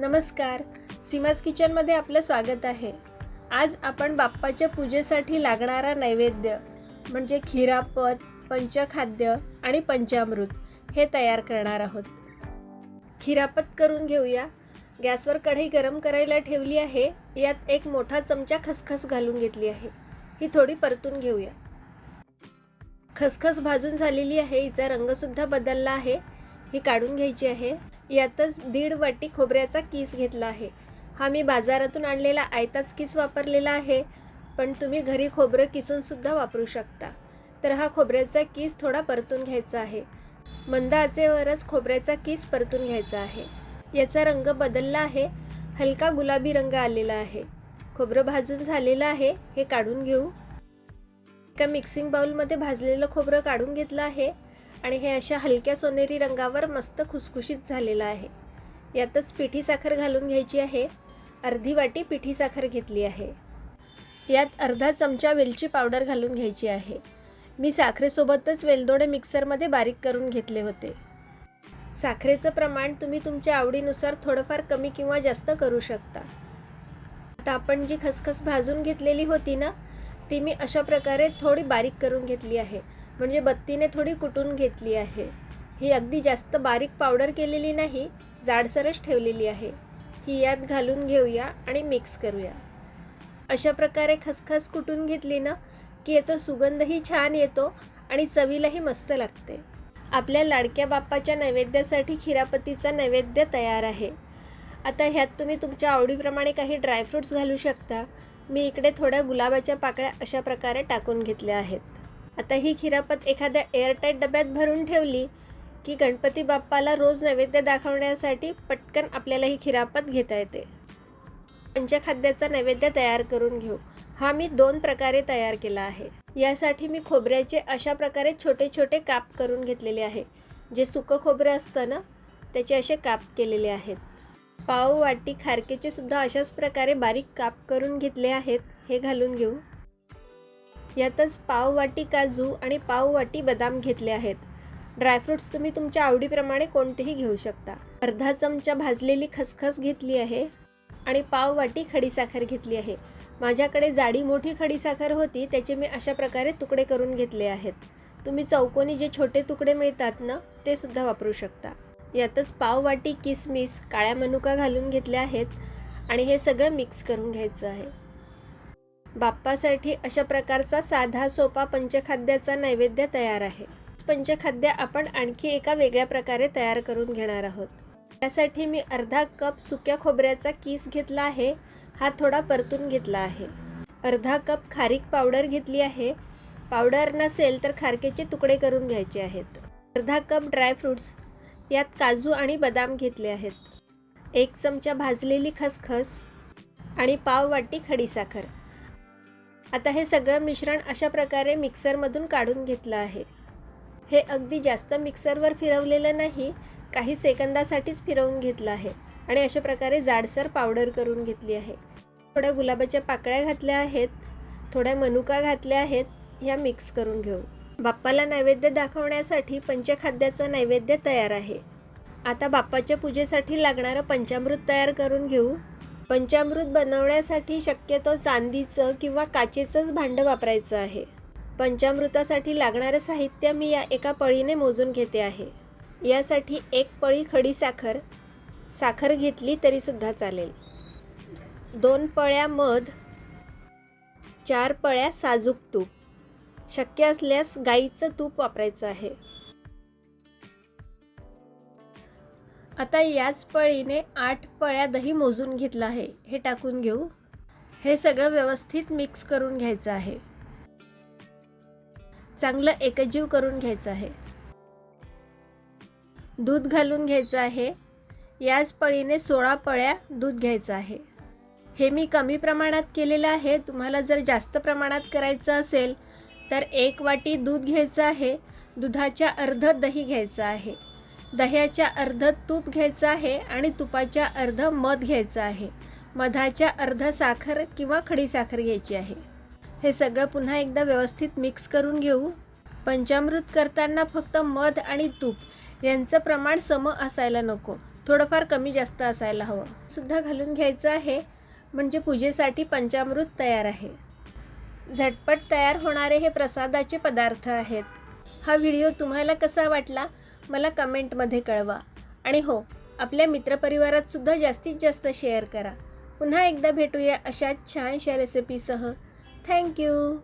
नमस्कार. सीमास किचनमध्ये आपलं स्वागत आहे. आज आपण बाप्पाच्या पूजेसाठी लागणारा नैवेद्य म्हणजे खिरापत पंचखाद्य आणि पंचामृत हे तयार करणार आहोत. खिरापत करून घेऊया. गॅसवर कढई गरम करायला ठेवली आहे. यात एक मोठा चमचा खसखस घालून घेतली आहे. ही थोडी परतून घेऊया. खसखस भाजून झालेली आहे. हिचा रंगसुद्धा बदलला आहे. ही काढून घ्यायची आहे. यातच दीड वाटी खोबऱ्याचा किस घेतला आहे. हा मी बाजारातून आणलेला आयताच किस वापरलेला आहे पण तुम्ही घरी खोबरं किसूनसुद्धा वापरू शकता. तर हा खोबऱ्याचा किस थोडा परतून घ्यायचा आहे. मंद आचेवरच खोबऱ्याचा किस परतून घ्यायचा आहे. याचा रंग बदलला आहे. हलका गुलाबी रंग आलेला आहे. खोबरं भाजून झालेलं आहे. हे काढून घेऊ. एका मिक्सिंग बाउलमध्ये भाजलेलं खोबरं काढून घेतलं आहे. आणि हे अशा हलक्या सोनेरी रंगावर मस्त खुसखुशीत झालेलं आहे. यातच पिठी साखर घालून घ्यायची आहे. अर्धी वाटी पिठी साखर घेतली आहे. यात अर्धा चमचा वेलची पावडर घालून घ्यायची आहे. मी साखरेसोबतच वेलदोडे मिक्सरमध्ये बारीक करून घेतले होते. साखरेचं प्रमाण तुम्ही तुमच्या आवडीनुसार थोडंफार कमी किंवा जास्त करू शकता. आता आपण जी खसखस भाजून घेतलेली होती ना ती मी अशा प्रकारे थोडी बारीक करून घेतली आहे. म्हणजे बत्तीने थोडी कुटून घेतली आहे. ही अगदी जास्त बारीक पावडर केलेली नाही जाडसरच ठेवलेली आहे. ही यात घालून घेऊया आणि मिक्स करूया. अशा प्रकारे खसखस कुटून घेतली ना की याचा सुगंधही छान येतो आणि चवीलाही मस्त लागते. आपल्या लाडक्या बाप्पाच्या नैवेद्यासाठी खिरापतीचा नैवेद्य तयार आहे. आता ह्यात तुम्ही तुमच्या आवडीप्रमाणे काही ड्रायफ्रूट्स घालू शकता. मी इकडे थोड्या गुलाबाच्या पाकळ्या अशा प्रकारे टाकून घेतल्या आहेत. आता ही खिरापत एखाद्या एअरटाईट डब्यात भरून ठेवली की गणपती बाप्पाला रोज नैवेद्य दाखवण्यासाठी पटकन आपल्याला ही खिरापत घेता येते. पंचखाद्याचा नैवेद्य तयार करून घेऊ. हा मी दोन प्रकारे तयार केला आहे. यासाठी मी खोबऱ्याचे अशा प्रकारे छोटे छोटे काप करून घेतलेले आहे. जे सुकं खोबरं असतं ना त्याचे असे काप केलेले आहेत. पाव वाटी खारकेचे सुद्धा अशाच प्रकारे बारीक काप करून घेतले आहेत. हे घालून घेऊ. यातच पाव वाटी काजू आणि पाव वाटी बदाम घेतले आहेत. ड्रायफ्रूट्स तुम्ही तुमच्या आवडीप्रमाणे कोणतेही घेऊ शकता. अर्धा चमचा भाजलेली खसखस घेतली आहे आणि पाव वाटी खडीसाखर घेतली आहे. माझ्याकडे जाडी मोठी खडीसाखर होती त्याचे मी अशा प्रकारे तुकडे करून घेतले आहेत. तुम्ही चौकोनी जे छोटे तुकडे मिळतात ना ते सुद्धा वापरू शकता. यातच पाव वाटी किसमिस काळ्या मनुका घालून घेतल्या आहेत आणि हे सगळं मिक्स करून घ्यायचं आहे. बाप्पासाठी अशा प्रकारचा साधा सोपा पंचखाद्याचा नैवेद्य तयार आहे. पंचखाद्य आपण आणखी एका वेगळ्या प्रकारे तयार करून घेणार आहोत. त्यासाठी मी अर्धा कप सुक्या खोबऱ्याचा किस घेतला आहे. हा थोडा परतून घेतला आहे. अर्धा कप खारीक पावडर घेतली आहे. पावडर नसेल तर खारकेचे तुकडे करून घ्यायचे आहेत. अर्धा कप ड्रायफ्रूट्स यात काजू आणि बदाम घेतले आहेत. एक चमचा भाजलेली खसखस आणि पाव वाटी खडीसाखर आता हे सगळं मिश्रण अशा प्रकारे मिक्सरमधून काढून घेतलं आहे. हे अगदी जास्त मिक्सरवर फिरवलेलं नाही काही सेकंदासाठीच फिरवून घेतलं आहे आणि अशा प्रकारे जाडसर पावडर करून घेतली आहे. थोड्या गुलाबाच्या पाकळ्या घातल्या आहेत थोड्या मनुका घातल्या आहेत ह्या मिक्स करून घेऊ. बाप्पाला नैवेद्य दाखवण्यासाठी पंचखाद्याचं नैवेद्य तयार आहे. आता बाप्पाच्या पूजेसाठी लागणारं पंचामृत तयार करून घेऊ. पंचामृत बनवण्यासाठी शक्यतो चांदीचं किंवा काचेचंच भांडं वापरायचं आहे. पंचामृतासाठी लागणारं साहित्य मी या एका पळीने मोजून घेते आहे. यासाठी एक पळी खडी साखर साखर घेतली तरीसुद्धा चालेल. दोन पळ्या मध चार पळ्या साजूक तूप. शक्य असल्यास गाईचं तूप वापरायचं आहे. आता याच पळीने आठ पळ्या दही मोजून घेतलं आहे. हे टाकून घेऊ. हे सगळं व्यवस्थित मिक्स करून घ्यायचं आहे. चांगलं एकजीव करून घ्यायचं आहे. दूध घालून घ्यायचं आहे. याच पळीने सोळा पळ्या दूध घ्यायचं आहे. हे मी कमी प्रमाणात केलेलं आहे. तुम्हाला जर जास्त प्रमाणात करायचं असेल तर एक वाटी दूध घ्यायचं आहे. दुधाच्या अर्ध दही घ्यायचं आहे. दह्याच्या अर्ध तूप घ्यायचं आहे आणि तुपाच्या अर्ध मध घ्यायचं आहे. मधाच्या अर्ध साखर किंवा खडीसाखर घ्यायची आहे. हे सगळं पुन्हा एकदा व्यवस्थित मिक्स करून घेऊ. पंचामृत करताना फक्त मध आणि तूप यांचं प्रमाण सम असायला नको. थोडंफार कमी जास्त असायला हवं. सुद्धा घालून घ्यायचं आहे म्हणजे पूजेसाठी पंचामृत तयार आहे. झटपट तयार होणारे हे प्रसादाचे पदार्थ आहेत. हा व्हिडिओ तुम्हाला कसा वाटला? मला कमेंटमध्ये कळवा. आणि हो आपल्या मित्रपरिवारात सुद्धा जास्तीत जास्त शेअर करा. पुन्हा एकदा भेटूया अशाच छानशा रेसिपीसह थँक्यू